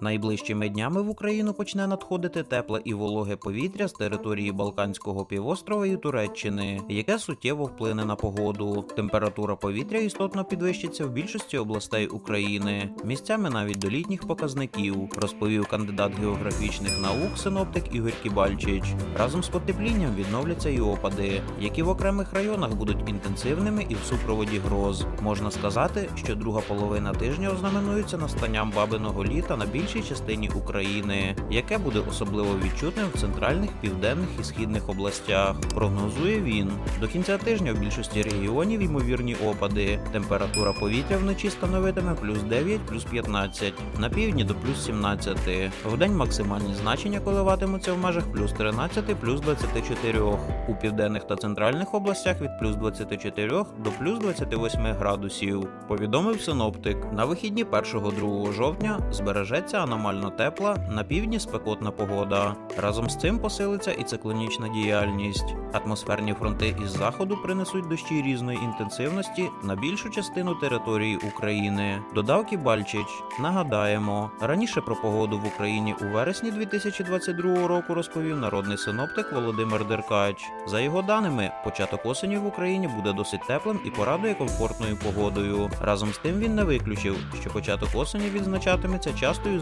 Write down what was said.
Найближчими днями в Україну почне надходити тепле і вологе повітря з території Балканського півострова і Туреччини, яке суттєво вплине на погоду. Температура повітря істотно підвищиться в більшості областей України, місцями навіть до літніх показників, розповів кандидат географічних наук синоптик Ігор Кібальчич. Разом з потеплінням відновляться і опади, які в окремих районах будуть інтенсивними і в супроводі гроз. Можна сказати, що друга половина тижня ознаменується настанням бабиного літа на більшій частині України, яке буде особливо відчутним в центральних, південних і східних областях. Прогнозує він. До кінця тижня в більшості регіонів ймовірні опади. Температура повітря вночі становитиме плюс 9, плюс 15, на півдні до плюс 17. Вдень максимальні значення коливатимуться в межах плюс 13, плюс 24. У південних та центральних областях від плюс 24 до плюс 28 градусів. Повідомив синоптик. На вихідні 1-2 жовтня збережеться аномально тепла, на півдні спекотна погода. Разом з цим посилиться і циклонічна діяльність. Атмосферні фронти із заходу принесуть дощі різної інтенсивності на більшу частину території України. Додав Кібальчич. Нагадаємо, раніше про погоду в Україні у вересні 2022 року розповів народний синоптик Володимир Деркач. За його даними, початок осені в Україні буде досить теплим і порадує комфортною погодою. Разом з тим він не виключив, що початок осені відзначатиметься частою